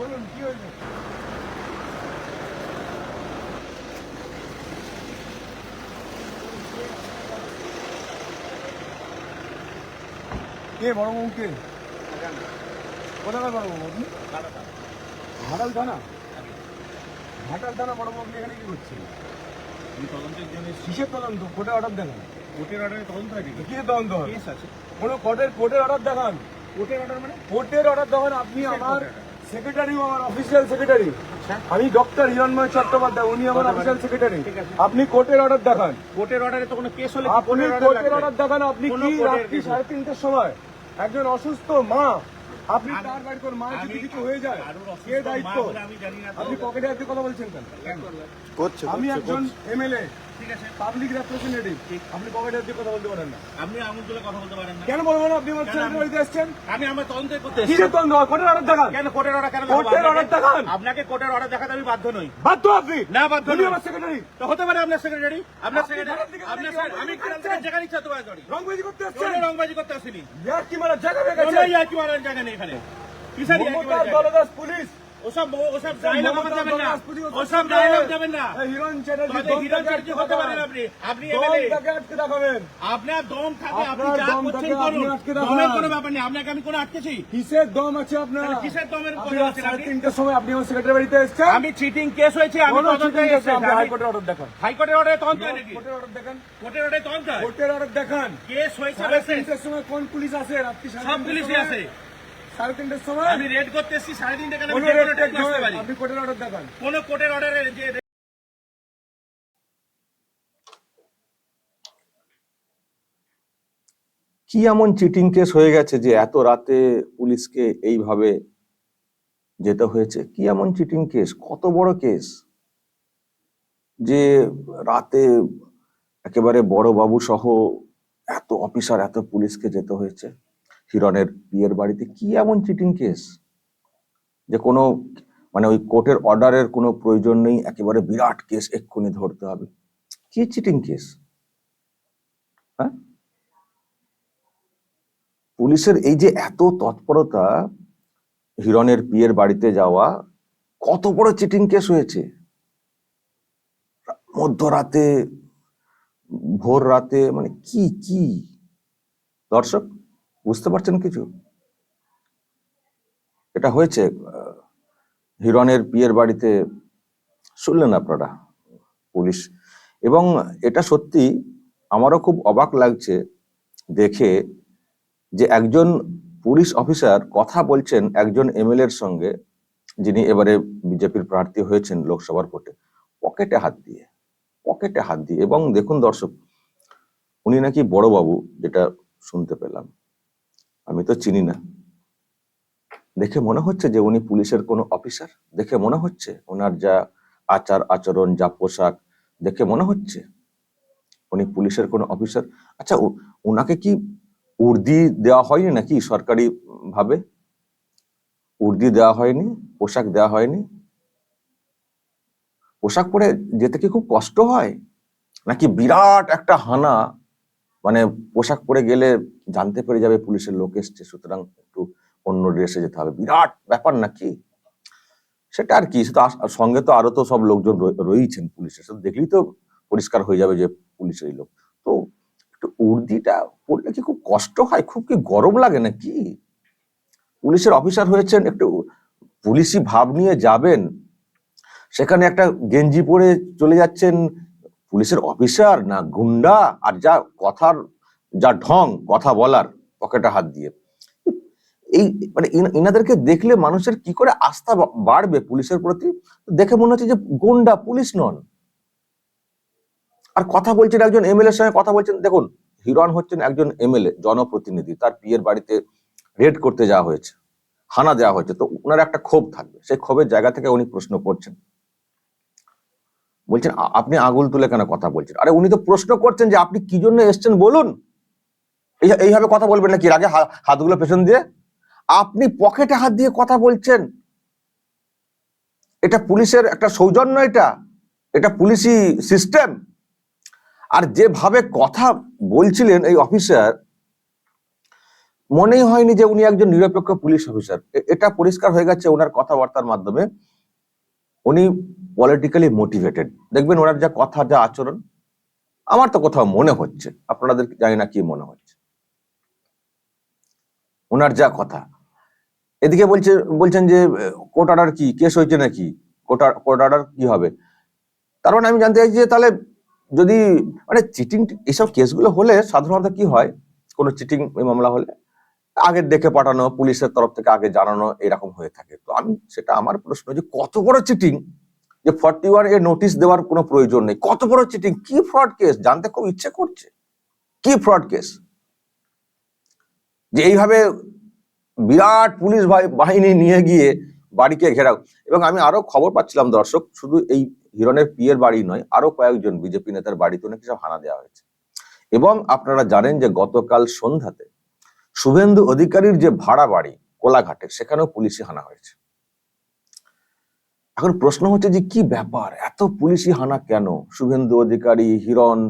বলুন কি হয়েছে কে বড় বউ কে কোথাকার বড় বউ আপনি? ঘাটাল থানা ঘাটাল থানা বড় বউ এখানে কি করছেন আমি তদন্তের জন্য কিসের তদন্ত? কোর্টে অর্ডার দেখান। কোর্টের অর্ডারে তদন্ত হয়নি কি তদন্ত? হয় কেস আছে। কোনো কোর্টের কোর্টের অর্ডার দেখান। কোর্টের অর্ডার মানে? কোর্টের অর্ডার দেখান আপনি আমার? সেক্রেটারি আমার অফিসিয়াল সেক্রেটারি আমি ডক্টর হিরণময় চট্টোপাধ্যায় উনি আমার অফিসিয়াল সেক্রেটারি আপনি কোর্টের অর্ডার দেখান। কোর্টের অর্ডারে তো কোনো কেস হলে আপনি কোর্টের? অর্ডার দেখান আপনি কি রাত্রি সাড়ে তিনটের সময় একজন অসুস্থ মা আপনি তার বাড়ি কোন মায়ের যদি কিছু হয়ে যায়? কে দায়িত্ব? মা। আপনি পকেটে হাতে কথা বলছেন কেন? করছে আমি একজন। এমএলএ ঠিক আছে পাবলিক রেপ্রেজেন্টেটিভ আপনি পকেটে হাতে কথা বলতে পারেন না? আপনি আঙুল তুলে কথা বলতে পারেন না। কেন বলব আপনি আমার ছেলের বাড়িতে এসেছেন? আমি আমার তদন্ত করতে কি। রে কোর্টের অর্ডার দেখান। কেন কোর্টের অর্ডার কেন কোর্টের দেখাবো? দেখান। আপনাকে কোর্টের অর্ডার দেখাতে আমি বাধ্য নই। বাধ্য আপনি? না, বাধ্য নই। আমার সেক্রেটারি তো হতে পারে আপনার সেক্রেটারি আপনার সেক্রেটারি আপনার গেলে secretary- কি আমি হবে? খারাপ দিকে যেখানে ইচ্ছা তোমায় করি রংবাজি করতে কোনো এসেছেন রংবাজি করতে আসিনি। ইয়ার কি মারা জায়গা হয়ে কোনো গেছে ইয়ার্কি মারার জায়গা নেই এখানে। কিসের ইয়ার্কি মমতার মারার পুলিশ। ওসব ওসব ডায়লগ আমার যাবেন না। পুলিশ ওসব ডায়লগ যাবেন না। হিরণ চ্যাটার্জি হিরণ চ্যাটার্জি হতে পারেন আপনি? আপনি এমএলএ। আটকে দেখাবেন। আপনার দম থাকে আপনি যা করছেন করুন। আপনি আটকে দেখান। দমের কোনো ব্যাপার নেই। আপনাকে আমি কোনো আটকেছি? কিসের দম আছে আপনার? কিসের দমের কথা রাত আপনি? তিনটের সময় আপনি আমার সেক্রেটারি বাড়িতে এসেছেন? আমি চিটিং কেস হয়েছে আমি তদন্তে এসেছি। আপনি হাইকোর্টের অর্ডার দেখান। হাইকোর্টের অর্ডারে তদন্ত নাকি কোর্টের অর্ডার দেখান। কোর্টের অর্ডারে তদন্ত কোর্টের অর্ডার দেখান। কেস হয়েছে বেসে সময় কোন পুলিশ আসে? রাত্রি সব পুলিশই আছে সাড়ে তিনটের সময়? আমি রেড করতে এসেছি সাড়ে তিনটে কেন আপনি কোর্টের অর্ডার দেখান। কোনো কোর্টের অর্ডারে যে কি এমন চিটিং কেস হয়ে গেছে যে এত রাতে পুলিশকে এইভাবে যেতে হয়েছে? কি এমন চিটিং কেস কত বড় কেস যে রাতে একেবারে বড় বাবু সহ এত অফিসার এত পুলিশকে যেতে হয়েছে। হিরণের বিয়ের বাড়িতে কি এমন চিটিং কেস যে কোনো মানে ওই কোর্টের অর্ডারের কোনো প্রয়োজন নেই, একেবারে বিরাট কেস এক্ষুনি ধরতে হবে। কি চিটিং কেস হ্যাঁ? পুলিশের এই যে এত তৎপরতা, হিরণের বিয়ের বাড়িতে যাওয়া, কত বড় চিটিং কেস হয়েছে? মধ্যরাতে ভোর রাতে মানে কি কি? দর্শক বুঝতে পারছেন কিছু? এটা হয়েছে হিরণের বিয়ের বাড়িতে শুনলেন আপনারা, পুলিশ। এবং এটা সত্যি আমারও খুব অবাক লাগছে দেখে যে একজন পুলিশ অফিসার কথা বলছেন একজন এমএলএ এর সঙ্গে, যিনি এবারে বিজেপির প্রার্থী হয়েছেন লোকসভার ভোটে। পকেটে হাত দিয়ে, পকেটে হাত দিয়ে। এবং দেখুন দর্শক, উনি নাকি বড়বাবু, যেটা শুনতে পেলাম। আমি তো চিনি না। দেখে মনে হচ্ছে যে উনি পুলিশের কোনো অফিসার? দেখে মনে হচ্ছে ওনার যা আচার, আচরণ, যা পোশাক, দেখে মনে হচ্ছে উনি পুলিশের কোনো অফিসার? আচ্ছা ওনাকে কি উর্দি দেওয়া হয়নি নাকি সরকারি ভাবে উর্দি দেওয়া হয়নি, পোশাক দেওয়া হয়নি? পোশাক পরে যেতে কি খুব কষ্ট হয়? নাকি বিরাট একটা হানা মানে পোশাক পরে গেলে জানতে পেরে যাবে পুলিশের লোক এসছে, সুতরাং একটু অন্য ড্রেসে যেতে হবে। বিরাট ব্যাপার নাকি? সেটা আর কি সেটা সঙ্গে তো আরও তো সব লোকজন রয়ে- রয়েইছেন পুলিশের সেটা দেখলেই তো পরিষ্কার হয়ে যাবে যে পুলিশেরই লোক। তো একটু উর্দিটা পড়লে কি খুব কষ্ট হয়? খুব কি গরম লাগে নাকি? পুলিশের অফিসার হয়েছেন, একটু পুলিশি ভাব নিয়ে যাবেন। সেখানে একটা গেঞ্জি পরে চলে যাচ্ছেন পুলিশের অফিসার না গুন্ডা, আর যা কথার, যা ঢং, কথা বলার, পকেটে হাত দিয়ে। এই মানে ইনা- ইনাদেরকে দেখলে মানুষের কি করে আস্থা বাড়বে পুলিশের প্রতি? দেখে মনে হচ্ছে যে গুন্ডা পুলিশ নন। আর কথা বলছেন একজন এমএলএর সঙ্গে কথা বলছেন, দেখুন, হিরণ হচ্ছেন একজন এমএলএ, জনপ্রতিনিধি, তার বিয়ের বাড়িতে রেড করতে যাওয়া হয়েছে, হানা দেওয়া হয়েছে, তো ওনার একটা ক্ষোভ থাকবে, সেই ক্ষোভের জায়গা থেকে উনি প্রশ্ন করছেন। বলছেন আপনি আঙুল তুলে কেন কথা বলছেন? আরে উনি তো প্রশ্ন করছেন যে আপনি কি জন্য এসছেন বলুন। এই- এইভাবে কথা বলবেন নাকি? এর আগে হাতগুলো পেছন দিয়ে। আপনি পকেটে হাত দিয়ে কথা বলছেন। এটা পুলিশের একটা সৌজন্য এটা। এটা পুলিশি সিস্টেম। আর যেভাবে কথা বলছিলেন এই অফিসার, মনেই হয়নি যে উনি একজন নিরপেক্ষ পুলিশ অফিসার। এটা পরিষ্কার হয়ে গেছে ওনার কথাবার্তার মাধ্যমে। উনি পলিটিক্যালি মোটিভেটেড দেখবেন ওনার যা কথা, যা আচরণ, আমার তো কোথাও মনে হচ্ছে। আপনাদের জানি না কি মনে হচ্ছে। ওনার যা কথা। এদিকে বলছে, বলছেন যে, কোর্ট অর্ডার কি? কেস হয়েছে নাকি? কোর্ট অর্ডার কি হবে? তার মানে আমি জানতে চাইছি যে তাহলে যদি মানে চিটিং এইসব কেসগুলো হলে সাধারণত কি হয়? কোনো চিটিং মামলা হলে? আগে দেখে পাঠানো, পুলিশের তরফ থেকে আগে জানানো এরকম হয়ে থাকে। তো আমি সেটা আমার প্রশ্ন যে কত বড় চিটিং যে ফর্টি ওয়ানের নোটিশ দেওয়ার কোনো প্রয়োজন নেই। কত বড় চিটিং কি ফ্রড কেস জানতে খুব ইচ্ছে করছে। কি ফ্রড কেস যে এইভাবে বিরাট পুলিশ বাহি- বাহিনী নিয়ে গিয়ে বাড়িকে ঘেরাও। এবং আমি আরও খবর পাচ্ছিলাম দর্শক, শুধু এই হিরণের পিয়ের বাড়ি নয় আরও কয়েকজন বিজেপি নেতার বাড়িতে নাকি সব হানা দেওয়া হয়েছে। এবং আপনারা জানেন যে গতকাল সন্ধ্যাতে শুভেন্দু অধিকারীর যে ভাড়া বাড়ি কোলাঘাটে, সেখানেও পুলিশি হানা হয়েছে। এখন প্রশ্ন হচ্ছে যে কি ব্যাপার? এত পুলিশি হানা কেন? শুভেন্দু অধিকারী, হিরণ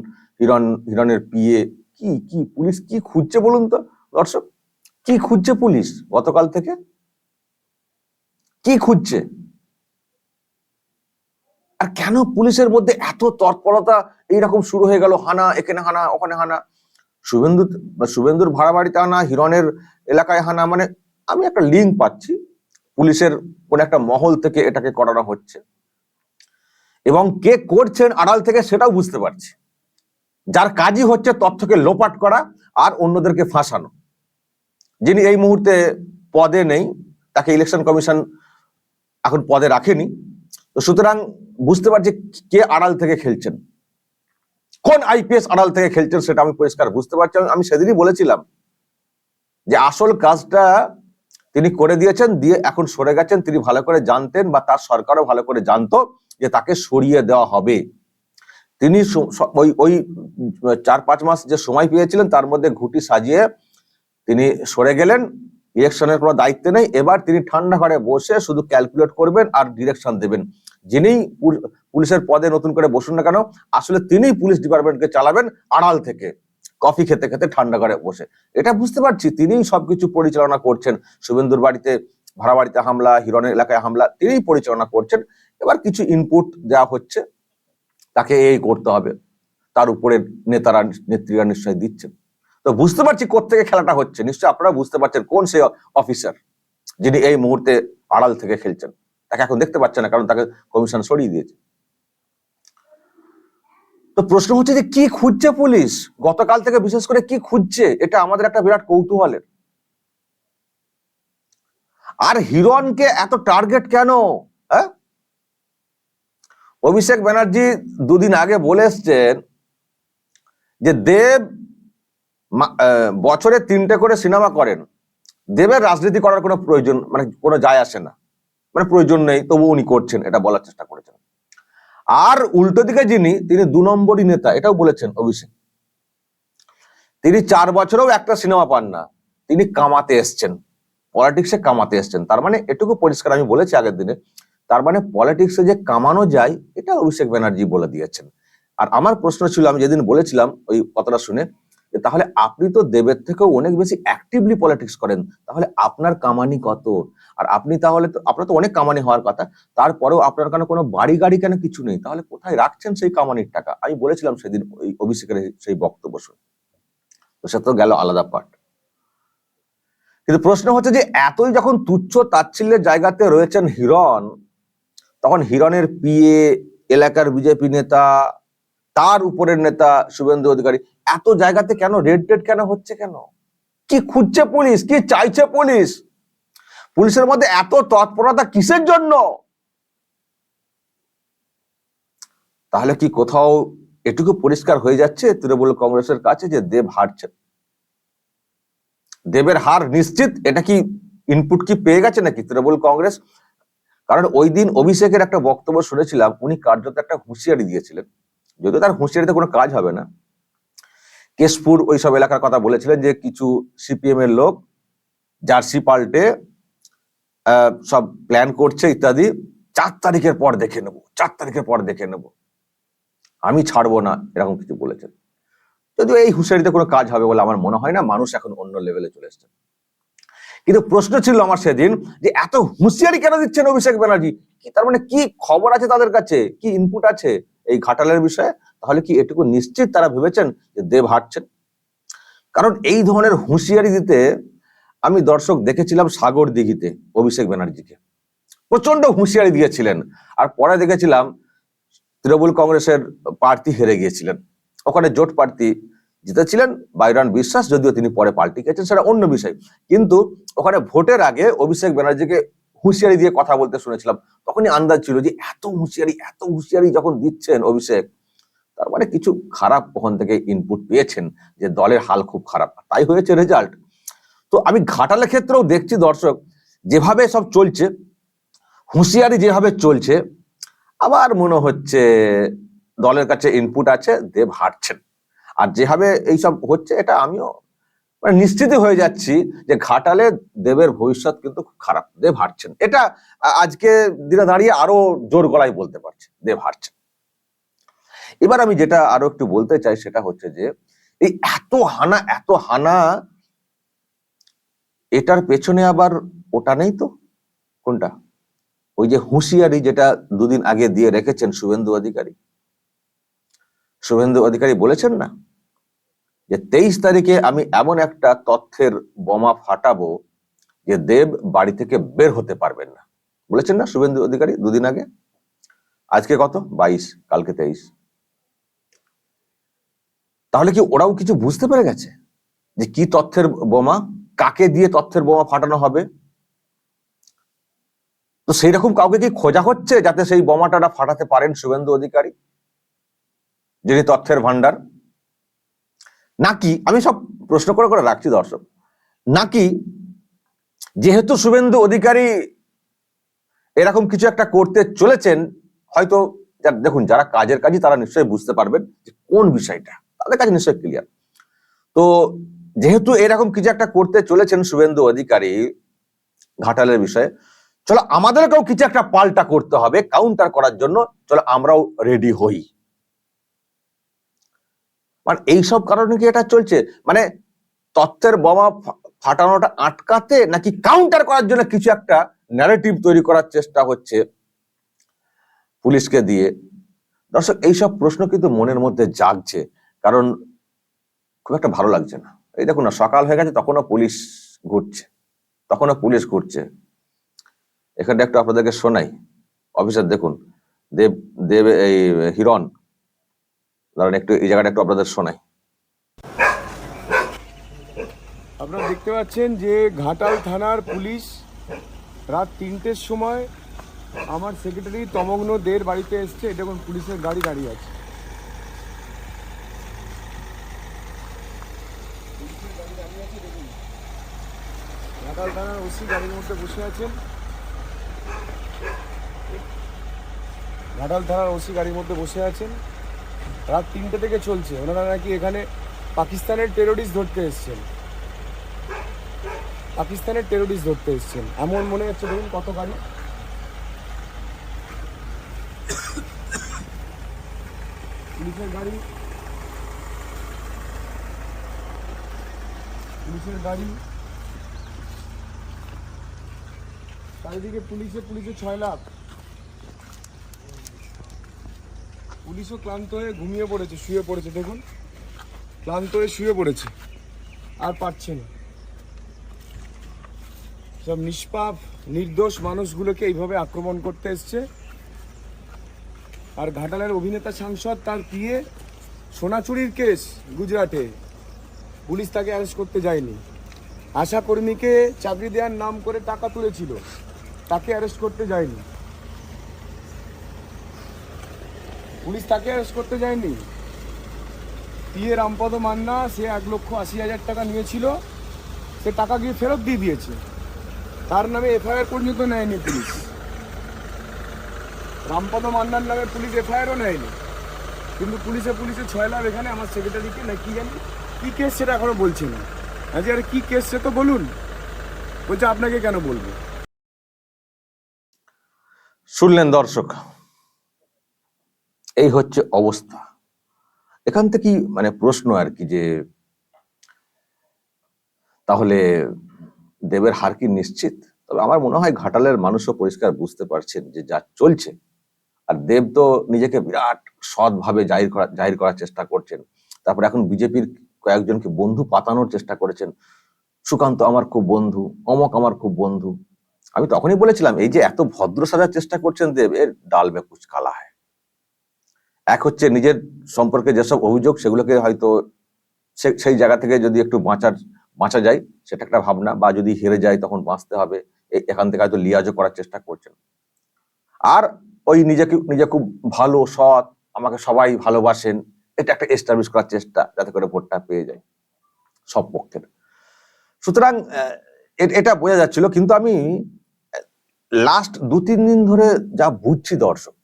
হিরণ, হিরণের পিয়ে কি কি পুলিশ, কি খুঁজছে বলুন তো দর্শক? কি খুঁজছে পুলিশ গতকাল থেকে? কি খুঁজছে? আর কেন পুলিশের মধ্যে এত তৎপরতা? এইরকম শুরু হয়ে গেল হানা, এখানে হানা, ওখানে হানা। শুভেন্দু শুভেন্দুর ভাড়া বাড়িতে হানা হিরণের এলাকায় হানা মানে আমি একটা লিঙ্ক পাচ্ছি। পুলিশের কোন একটা মহল থেকে এটাকে করানো হচ্ছে। এবং কে করছেন আড়াল থেকে সেটাও বুঝতে পারছি। যার কাজই হচ্ছে তথ্যকে লোপাট করা আর অন্যদেরকে ফাঁসানো। যিনি এই মুহূর্তে পদে নেই, তাকে ইলেকশন কমিশন এখন পদে রাখেনি। তো সুতরাং বুঝতে পারছি কে আড়াল থেকে খেলছেন। কোন আইপিএস আড়াল থেকে খেলছেন সেটা আমি পরিষ্কার বুঝতে পারছি আমি- সেদিনই বলেছিলাম যে আসল কাজটা তিনি করে দিয়েছেন, দিয়ে এখন সরে গেছেন, তিনি ভালো করে জানতেন বা তার সরকারও ভালো করে জানতো যে তাকে সরিয়ে দেওয়া হবে। তিনি ওই ওই চার পাঁচ মাস যে সময় পেয়েছিলেন তার মধ্যে ঘুটি সাজিয়ে তিনি সরে গেলেন, ইলেকশনের কোনো দায়িত্ব নেই। এবার তিনি ঠান্ডা ঘরে বসে শুধু ক্যালকুলেট করবেন আর ডিরেকশন দেবেন। যিনি পুলিশের পদে নতুন করে বসুন না কেন, আসলে তিনিই পুলিশ ডিপার্টমেন্টকে চালাবেন আড়াল থেকে। কফি খেতে খেতে ঠান্ডা ঘরে বসে। এটা বুঝতে পারছি, তিনিই সবকিছু পরিচালনা করছেন। শুভেন্দুর বাড়িতে, ভাড়া বাড়িতে হামলা, হিরণের এলাকায় হামলা, তিনিই পরিচালনা করছেন। এবার কিছু ইনপুট দেওয়া হচ্ছে, তাকে এই করতে হবে। তার উপরে নেতারা, নেত্রীরা নিশ্চয়ই দিচ্ছেন। তো বুঝতে পারছি কোত্থেকে খেলাটা হচ্ছে। নিশ্চয়ই আপনারা বুঝতে পারছেন কোন সেই অফিসার যিনি এই মুহূর্তে আড়াল থেকে খেলছেন। তাকে এখন দেখতে পাচ্ছে না, কারণ তাকে কমিশন সরিয়ে দিয়েছে। তো প্রশ্ন হচ্ছে যে কি খুঁজছে পুলিশ? গতকাল থেকে বিশেষ করে কি খুঁজছে? এটা আমাদের একটা বিরাট কৌতূহলের। আর হিরণকে এত টার্গেট কেন? হ্যাঁ? অভিষেক ব্যানার্জি দুদিন আগে বলে এসছেন যে দেব বছরে তিনটে করে সিনেমা করেন। দেবের রাজনীতি করার কোনো প্রয়োজন মানে কোনো যায় আসে না। মানে প্রয়োজন নেই, তবু উনি করছেন, এটা বলার চেষ্টা করেছেন। আর উল্টো দিকে যিনি, তিনি দু নম্বরই নেতা, এটাও বলেছেন অভিষেক। তিনি চার বছরেও একটা সিনেমা পান না, তিনি কামাতে এসছেন, পলিটিক্সে কামাতে এসছেন। তার মানে এটুকু পরিষ্কার আমি বলেছি আগের দিনে, তার মানে পলিটিক্সে যে কামানো যায়, এটা অভিষেক ব্যানার্জি বলে দিয়েছেন। আর আমার প্রশ্ন ছিল, আমি যেদিন বলেছিলাম ওই কথাটা শুনে, যে তাহলে আপনি তো দেবের থেকেও অনেক বেশি অ্যাক্টিভলি পলিটিক্স করেন, তাহলে আপনার কামানি কত? আর আপনি তাহলে তো, আপনার তো অনেক কামানি হওয়ার কথা, তারপরেও আপনার কেন কোনো বাড়ি গাড়ি কেন কিছু নেই? তাহলে কোথায় রাখছেন সেই কামানির টাকা? আমি বলেছিলাম সেদিন ওই অভিষেকের সেই বক্তব্য শুনে। তো সে তো গেল আলাদা পার্ট কিন্তু প্রশ্ন হচ্ছে যে, এতই যখন তুচ্ছ তাচ্ছিল্যের জায়গাতে রয়েছেন হিরণ, তখন হিরণের পিএ, এলাকার বিজেপি নেতা, তার উপরের নেতা শুভেন্দু অধিকারী, এত জায়গাতে কেন রেড টেড কেন হচ্ছে কেন? কি খুঁজছে পুলিশ? কি চাইছে পুলিশ? পুলিশের মধ্যে এত তৎপরতা কিসের জন্য? তাহলে কি কোথাও এটুকু পরিষ্কার হয়ে যাচ্ছে তৃণমূল কংগ্রেসের কাছে যে দেব হারছে? দেবের হার নিশ্চিত? এটা কি ইনপুট কি পেয়ে গেছে নাকি তৃণমূল কংগ্রেস? কারণ ওই দিন অভিষেকের একটা বক্তব্য শুনেছিলাম, উনি কার্যত একটা হুঁশিয়ারি দিয়েছিলেন। যদিও তার হুঁশিয়ারিতে কোনো কাজ হবে না। কেশপুর ওইসব এলাকার কথা বলেছিলেন যে কিছু সিপিএম এর লোক জার্সি পাল্টে সব প্ল্যান করছে ইত্যাদি, চার তারিখের পর দেখে নেব, চার তারিখের পর দেখে নেব। আমি ছাড়বো না, এরকম কিছু বলেছেন। যদিও এই হুঁশিয়ারিতে কোনো কাজ হবে বলে আমার মনে হয় না, মানুষ এখন অন্য লেভেলে চলে এসছে। কিন্তু প্রশ্ন ছিল আমার সেদিন যে এত হুঁশিয়ারি কেন দিচ্ছেন অভিষেক ব্যানার্জি? কি তার মানে কি খবর আছে তাদের কাছে? কি ইনপুট আছে এই ঘাটালের বিষয়ে? তাহলে কি এটুকু নিশ্চিত তারা ভেবেছেন যে দেব হাঁটছেন? কারণ এই ধরনের হুঁশিয়ারি দিতে আমি দর্শক দেখেছিলাম সাগর দিঘিতে অভিষেক ব্যানার্জিকে। প্রচণ্ড হুঁশিয়ারি দিয়েছিলেন। আর পরে দেখেছিলাম তৃণমূল কংগ্রেসের প্রার্থী হেরে গিয়েছিলেন। ওখানে জোট প্রার্থী জিতেছিলেন বাইরান বিশ্বাস, যদিও তিনি পরে পাল্টি গেছেন সেটা অন্য বিষয়। কিন্তু ওখানে ভোটের আগে অভিষেক ব্যানার্জিকে হুঁশিয়ারি দিয়ে কথা বলতে শুনেছিলাম। তখনই আন্দাজ ছিল যে এত হুঁশিয়ারি এত হুঁশিয়ারি যখন দিচ্ছেন অভিষেক, তার মানে কিছু খারাপ ওখান থেকে ইনপুট পেয়েছেন যে দলের হাল খুব খারাপ। তাই হয়েছে রেজাল্ট তো আমি ঘাটালের ক্ষেত্রেও দেখছি দর্শক, যেভাবে সব চলছে, হুঁশিয়ারি যেভাবে চলছে, আবার মনে হচ্ছে দলের কাছে ইনপুট আছে, দেব হাঁটছেন আর যেভাবে এইসব হচ্ছে, এটা আমিও মানে নিশ্চিত হয়ে যাচ্ছি যে ঘাটালে দেবের ভবিষ্যৎ কিন্তু খুব খারাপ, দেব হারছেন। এটা আজকে দিনে দাঁড়িয়ে আরও জোর গলায় বলতে পারছে, দেব হারছেন। এবার আমি যেটা আরও একটু বলতে চাই, সেটা হচ্ছে যে, এই এত হানা এত হানা এটার পেছনে আবার ওটা নেই তো? কোনটা? ওই যে হুঁশিয়ারি যেটা দুদিন আগে দিয়ে রেখেছেন শুভেন্দু অধিকারী। শুভেন্দু অধিকারী বলেছেন না? যে তেইশ তারিখে আমি এমন একটা তথ্যের বোমা ফাটাবো যে দেব বাড়ি থেকে বের হতে পারবেন না। বলেছেন না শুভেন্দু অধিকারী দুদিন আগে? আজকে কত? বাইশ, কালকে তেইশ। তাহলে কি ওরাও কিছু বুঝতে পেরে গেছে যে কি তথ্যের বোমা? কাকে দিয়ে তথ্যের বোমা ফাটানো হবে? তো সেই রকম কাউকে কি খোঁজা হচ্ছে যাতে সেই বোমাটা ফাটাতে পারেন শুভেন্দু অধিকারী, যিনি তথ্যের ভান্ডার নাকি, আমি সব প্রশ্ন করে করে রাখছি দর্শক, নাকি যেহেতু শুভেন্দু অধিকারী এরকম কিছু একটা করতে চলেছেন, হয়তো দেখুন, যারা কাজের কাজই তারা নিশ্চয়ই বুঝতে পারবেন যে কোন বিষয়টা, তাদের কাছে নিশ্চয়ই ক্লিয়ার তো যেহেতু এরকম কিছু একটা করতে চলেছেন শুভেন্দু অধিকারী ঘাটালের বিষয়ে, চলো আমাদেরকেও কিছু একটা পাল্টা করতে হবে কাউন্টার করার জন্য, চলো আমরাও রেডি হই। মানে এইসব কারণে কি এটা চলছে? মানে তথ্যের বোমা ফাটানোটা আটকাতে নাকি কাউন্টার করার জন্য কিছু একটা ন্যারেটিভ তৈরি করার চেষ্টা হচ্ছে পুলিশকে দিয়ে? দর্শক, এইসব প্রশ্ন কিন্তু মনের মধ্যে জাগছে, কারণ খুব একটা ভালো লাগছে না। এই দেখুন না, সকাল হয়ে গেছে, তখনও পুলিশ ঘুরছে, তখনও পুলিশ ঘুরছে। এখানটা একটু আপনাদেরকে শোনাই। অফিসার, দেখুন, দেব দেব, এই, হিরণ, দাঁড়ান একটু, এই জায়গাটা একটু আপনাদের শোনাই। আপনারা দেখতে পাচ্ছেন যে ঘাটাল থানার পুলিশ রাত তিনটের সময় আমার সেক্রেটারি তমগ্ন দের বাড়িতে এসছে। এটা এখন পুলিশের গাড়ি দাঁড়িয়ে আছে। ঘাটাল থানার ওসি গাড়ির মধ্যে বসে আছেন। ঘাটাল থানার ওসি গাড়ির মধ্যে বসে আছেন। রাত তিনটে থেকে চলছে। ওনারা নাকি এখানে পাকিস্তানের টেরোরিস্ট ধরতে এসছেন। পাকিস্তানের টেরোরিস্ট ধরতে এসছেন। এমন মনে হচ্ছে দেখুন কত গাড়ি। পুলিশের গাড়ি। পুলিশের গাড়ি। চারিদিকে পুলিশে পুলিশে ছয় লাখ। পুলিশও ক্লান্ত হয়ে ঘুমিয়ে পড়েছে, শুয়ে পড়েছে, দেখুন। ক্লান্ত হয়ে শুয়ে পড়েছে। আর পারছে না। সব নিষ্পাপ, নির্দোষ মানুষগুলোকে এইভাবে আক্রমণ করতে এসছে। আর ঘাটালের অভিনেতা সাংসদ তার পিয়ে সোনা চুরির কেস গুজরাটে। পুলিশ তাকে অ্যারেস্ট করতে যায়নি। আশা কর্মীকে চাকরি দেওয়ার নাম করে টাকা তুলেছিল। তাকে অ্যারেস্ট করতে যায়নি। পুলিশ তাকে অ্যারেস্ট করতে যায়নি। পিয়ে রামপদ মান্না, সে এক লক্ষ আশি হাজার টাকা নিয়েছিল। সে টাকা গিয়ে ফেরত দিয়ে দিয়েছে। তার নামে এফআইআর পর্যন্ত নেয়নি পুলিশ। রামপদ মান্নার নামে পুলিশ এফআইআরও নেয়নি। কিন্তু পুলিশে পুলিশে ছয় লাভ এখানে আমার সেক্রেটারিকে না কি জানি? কি কেস সেটা এখনও বলছে না। আজ আরে কি কেস সে তো বলুন। বলছে, আপনাকে কেন বলব? শুনলেন দর্শক, এই হচ্ছে অবস্থা। এখান থেকেই মানে প্রশ্ন আর কি যে, তাহলে দেবের হার কি নিশ্চিত? তবে আমার মনে হয় ঘাটালের মানুষও পরিষ্কার বুঝতে পারছেন যে যা চলছে, আর দেব তো নিজেকে বিরাট সৎভাবে জাহির করা, জাহির করার চেষ্টা করছেন। তারপর এখন বিজেপির কয়েকজনকে বন্ধু পাতানোর চেষ্টা করেছেন। সুকান্ত আমার খুব বন্ধু, অমক আমার খুব বন্ধু। আমি তখনই বলেছিলাম, এই যে এত ভদ্র সাজার চেষ্টা করছেন দেব এর ডাল মে কুচ কালা হয়। এক হচ্ছে নিজের সম্পর্কে যেসব অভিযোগ সেগুলোকে হয়তো সেই জায়গা থেকে যদি একটু বাঁচার, বাঁচা যায়, সেটা একটা ভাবনা, বা যদি হেরে যায় তখন বাঁচতে হবে এখান থেকে হয়তো লিয়াজও করার চেষ্টা করছেন। আর ওই নিজেকে, নিজে খুব ভালো, সৎ, আমাকে সবাই ভালোবাসেন, এটা একটা এস্টাবলিশ করার চেষ্টা, যাতে করে ভোটটা পেয়ে যায় সব পক্ষের। সুতরাং এটা বোঝা যাচ্ছিল, কিন্তু আমি লাস্ট দু, তিন দিন ধরে যা বুঝছি দর্শক,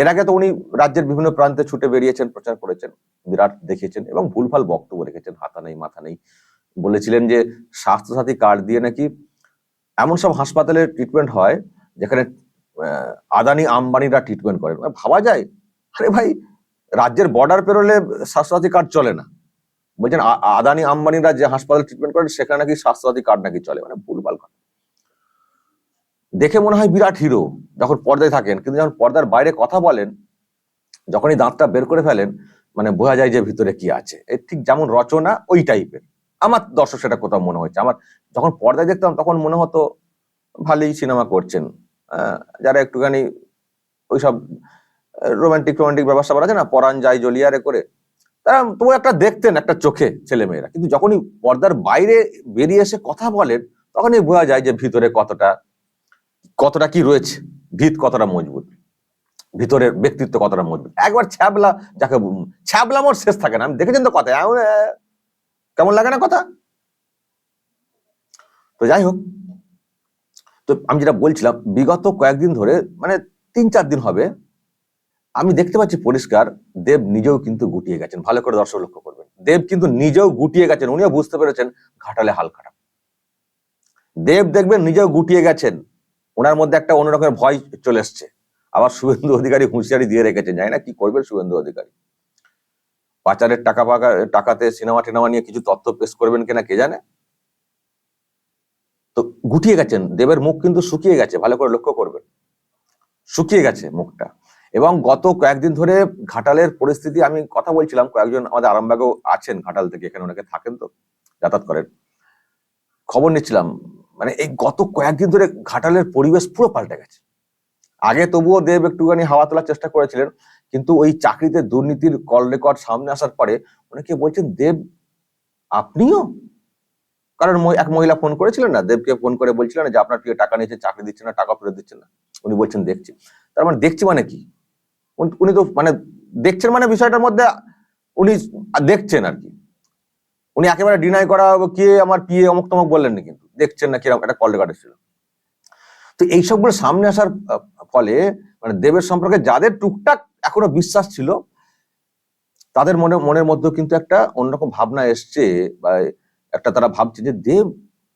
এর আগে তো উনি রাজ্যের বিভিন্ন প্রান্তে ছুটে বেরিয়েছেন, প্রচার করেছেন, বিরাট দেখিয়েছেন এবং ভুলভাল বক্তব্য রেখেছেন, হাতা নেই, মাথা নেই। বলেছিলেন যে স্বাস্থ্যসাথী কার্ড দিয়ে নাকি এমন সব হাসপাতালে ট্রিটমেন্ট হয় যেখানে আদানি, আম্বানিরা ট্রিটমেন্ট করেন। মানে ভাবা যায়, আরে ভাই, রাজ্যের বর্ডার পেরোলে স্বাস্থ্যসাথী কার্ড চলে না। বলছেন আদানি, আম্বানিরা যে হাসপাতালে ট্রিটমেন্ট করেন, সেখানে নাকি স্বাস্থ্যসাথী কার্ড নাকি চলে মানে ভুলভাল কথা। দেখে মনে হয় বিরাট হিরো যখন পর্দায় থাকেন। কিন্তু যখন পর্দার বাইরে কথা বলেন, যখনই দাঁতটা বের করে ফেলেন মানে বোঝা যায় যে ভিতরে কি আছে। এ ঠিক যেমন রচনা ওই টাইপের আমার দর্শক সেটা কোথাও মনে হয়েছে। আমার যখন পর্দায় দেখতাম, তখন মনে হতো ভালোই সিনেমা করছেন। যারা একটুখানি ওইসব রোমান্টিক রোমান্টিক ব্যাপার স্যাপার আছে না পরাণ যায় জলিয়ারে করে, তারা তবু একটা দেখতেন, একটা চোখে ছেলেমেয়েরা। কিন্তু যখনই পর্দার বাইরে বেরিয়ে এসে কথা বলেন, তখনই বোঝা যায় যে ভিতরে কতটা কতটা কি রয়েছে? ভিত কতটা মজবুত? ভিতরের ব্যক্তিত্ব কতটা মজবুত? একবার ছ্যাবলা যাকে বল- ছ্যাবলা মোর শেষ থাকে না। আমি দেখেছেন তো কথা? কেমন লাগে না কথা? তো যাই হোক, তো আমি যেটা বলছিলাম, বিগত কয়েকদিন ধরে মানে তিন চার দিন হবে, আমি দেখতে পাচ্ছি পরিষ্কার, দেব নিজেও কিন্তু গুটিয়ে গেছেন। ভালো করে দর্শক লক্ষ্য করবেন। দেব কিন্তু নিজেও গুটিয়ে গেছেন, উনিও বুঝতে পেরেছেন, ঘাটালে হাল খারাপ দেব দেখবেন নিজেও গুটিয়ে গেছেন। ওনার মধ্যে একটা অন্যরকমের ভয় চলে এসছে। আবার শুভেন্দু অধিকারী হুঁশিয়ারি দিয়ে রেখেছেন, জানি না কি করবেন শুভেন্দু অধিকারী। পাচারের টাকা পাকা, টাকাতে সিনেমা টিনেমা নিয়ে কিছু তথ্য পেশ করবেন কিনা কে জানে? তো গুটিয়ে গেছেন, দেবের মুখ কিন্তু শুকিয়ে গেছে, ভালো করে লক্ষ্য করবেন। শুকিয়ে গেছে মুখটা। এবং গত কয়েকদিন ধরে ঘাটালের পরিস্থিতি, আমি কথা বলছিলাম, কয়েকজন আমাদের আরামবাগও আছেন ঘাটাল থেকে, এখানে অনেকে থাকেন তো, যাতায়াত করেন। খবর নিচ্ছিলাম মানে এই গত কয়েকদিন ধরে ঘাটালের পরিবেশ পুরো পাল্টে গেছে। আগে তবুও দেব একটুখানি হাওয়া তোলার চেষ্টা করেছিলেন, কিন্তু ওই চাকরিতে দুর্নীতির কল রেকর্ড সামনে আসার পরে অনেকে বলছেন, দেব, আপনিও? কারণ এক মহিলা ফোন করেছিলেন না, দেবকে ফোন করে বলছিলেন যে, আপনার প্রিয় টাকা নিয়েছে, চাকরি দিচ্ছে না, টাকা ফেরত দিচ্ছে না। উনি বলছেন, দেখছি। তার মানে দেখছি মানে কি? উনি- উনি তো মানে দেখছেন মানে বিষয়টার মধ্যে উনি দেখছেন আর কি। উনি একেবারে ডিনাই করা কে? আমার পিয়ে অমুক তমক বললেন না কিন্তু। দেখছেন না কীরকম একটা কল রেকর্ড ছিল তো এই সবগুলো সামনে আসার ফলে মানে দেবের সম্পর্কে যাদের টুকটাক এখনও বিশ্বাস ছিল, তাদের মনে, মনের মধ্যেও কিন্তু একটা অন্যরকম ভাবনা এসছে বা একটা তারা ভাবছে যে, দেব,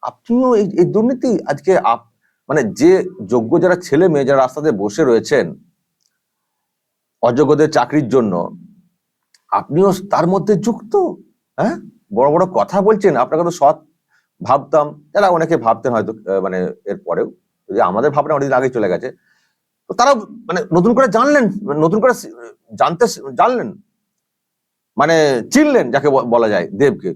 আপনিও এই এই দুর্নীতি আজকে আপ- মানে যে যোগ্য যারা ছেলে মেয়ে যারা রাস্তাতে বসে রয়েছেন, অযোগ্যদের চাকরির জন্য, আপনিও তার মধ্যে যুক্ত হ্যাঁ? বড় বড় কথা বলছেন, আপনাকে তো সৎ ভাবতাম, যারা অনেকে ভাবতেন হয়তো মানে এর পরেও, যে আমাদের ভাবনা অনেকদিন আগে চলে গেছে। তো তারা মানে নতুন করে জানলেন, নতুন করে জানতে জানলেন মানে চিনলেন, যাকে বলা যায়, দেবকে।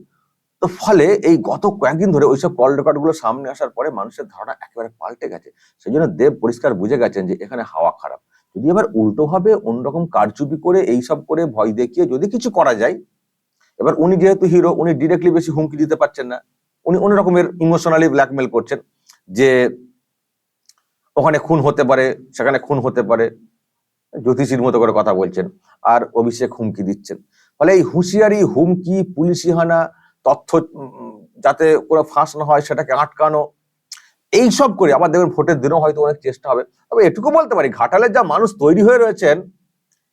তো ফলে এই গত কয়েকদিন ধরে ওইসব কল রেকর্ডগুলো সামনে আসার পরে মানুষের ধারণা একেবারে পাল্টে গেছে। সেই জন্য দেব পরিষ্কার বুঝে গেছেন যে এখানে হাওয়া খারাপ। যদি এবার উল্টো ভাবে অন্যরকম কারচুপি করে, এইসব করে ভয় দেখিয়ে যদি কিছু করা যায়, এবার উনি যেহেতু হিরো উনি ডিরেক্টলি বেশি হুমকি দিতে পারছেন না। উনি অন্য রকমের ইমোশনালি ব্ল্যাকমেল করছেন যে ওখানে খুন হতে পারে, সেখানে খুন হতে পারে, জ্যোতিষীর মতো করে কথা বলছেন আর অভিষেক হুমকি দিচ্ছেন। ফলে এই হুঁশিয়ারি, হুমকি পুলিশি হানা তথ্য যাতে কোনো ফাঁস না হয়, সেটাকে আটকানো, এইসব করে আবার দেখবেন ভোটের দিনও হয়তো অনেক চেষ্টা হবে। তবে এটুকু বলতে পারি ঘাটালের যা মানুষ তৈরি হয়ে রয়েছেন,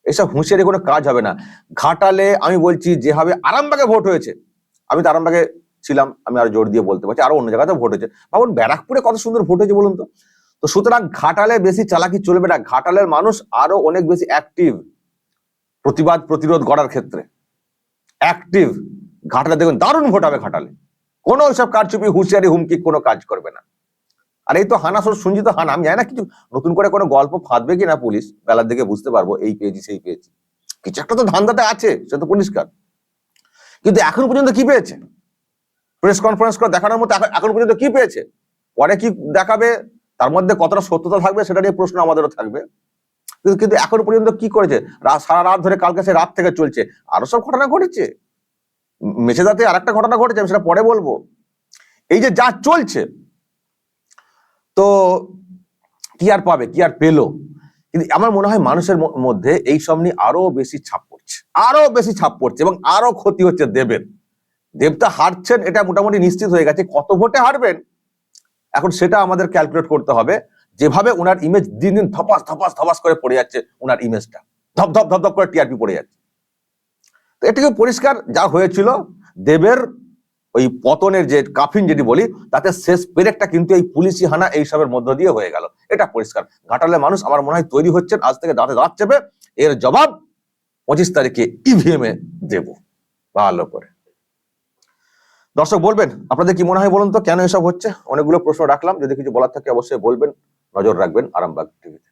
এসব হুঁশিয়ারি কোনো কাজ হবে না। ঘাটালে আমি বলছি, যেভাবে আরামবাগে ভোট হয়েছে, আমি তো আরামবাগে ছিলাম, আমি আর জোর দিয়ে বলতে পারছি, আরও অন্য জায়গাতে ভোট হয়েছে। ভাবুন, ব্যারাকপুরে কত সুন্দর ভোট হয়েছে বলুন তো? তো সুতরাং ঘাটালে বেশি চালাকি চলবে না। ঘাটালের মানুষ আরও অনেক বেশি অ্যাক্টিভ প্রতিবাদ, প্রতিরোধ করার ক্ষেত্রে। অ্যাক্টিভ ঘাটালে দেখুন, দারুণ ভোট হবে ঘাটালে। কোনো ওইসব কারচুপি, হুঁশিয়ারি, হুমকি কোনো কাজ করবে না। আর এই তো হানা সর সঞ্জিত হানা। আমি জানি না কিছু, নতুন করে কোনো গল্প ফাঁদবে কিনা পুলিশ? বেলার দিকে বুঝতে পারব, এই পেয়েছি, সেই পেয়েছি। কিছু একটা তো ধান্দাতে আছে, সে তো পরিষ্কার। কিন্তু এখন পর্যন্ত কি পেয়েছে? প্রেস কনফারেন্স করে দেখানোর মতো এখন- পর্যন্ত কি পেয়েছে? পরে কি দেখাবে? তার মধ্যে কতটা সত্যতা থাকবে সেটা নিয়ে প্রশ্ন আমাদেরও থাকবে। কিন্তু এখন পর্যন্ত কি করেছে? সারা রাত ধরে কালকে সে রাত থেকে চলছে। আরও সব ঘটনা ঘটেছে। মেছেদাতে আর একটা ঘটনা ঘটেছে, আমি সেটা পরে বলব। এই যে যা চলছে, তো কি আর পাবে? কি আর পেল? কিন্তু আমার মনে হয় মানুষের মধ্যে এই সব নিয়ে আরও বেশি ছাপ পড়ছে। আরও বেশি ছাপ পড়ছে এবং আরও ক্ষতি হচ্ছে দেবের। দেবতা হারছেন, এটা মোটামুটি নিশ্চিত হয়ে গেছে। কত ভোটে হারবেন? এখন সেটা আমাদের ক্যালকুলেট করতে হবে। যেভাবে ওনার ইমেজ দিন দিন ধপাস ধপাস ধপাস করে পড়ে যাচ্ছে ওনার ইমেজটা ধপ ধপ ধপ ধপ করে টিআরপি পড়ে যাচ্ছে। তো এটাকে পরিষ্কার? যা হয়েছিল, দেবের ওই পতনের যে কাফিন যেটি বলি, তাতে শেষ পেরেকটা কিন্তু এই পুলিশি হানা এইসবের মধ্য দিয়ে হয়ে গেল। এটা পরিষ্কার। ঘাটালে মানুষ আমার মনে হয় তৈরি হচ্ছেন, আজ থেকে দাঁতে দাঁত চেপে। এর জবাব পঁচিশ তারিখে ইভিএম এ দেব। ভালো করে। দর্শক বলবেন, আপনাদের কি মনে হয় বলুন তো, কেন এসব হচ্ছে? অনেকগুলো প্রশ্ন রাখলাম, যদি কিছু বলার থাকে অবশ্যই বলবেন, নজর রাখবেন আরামবাগ টিভিতে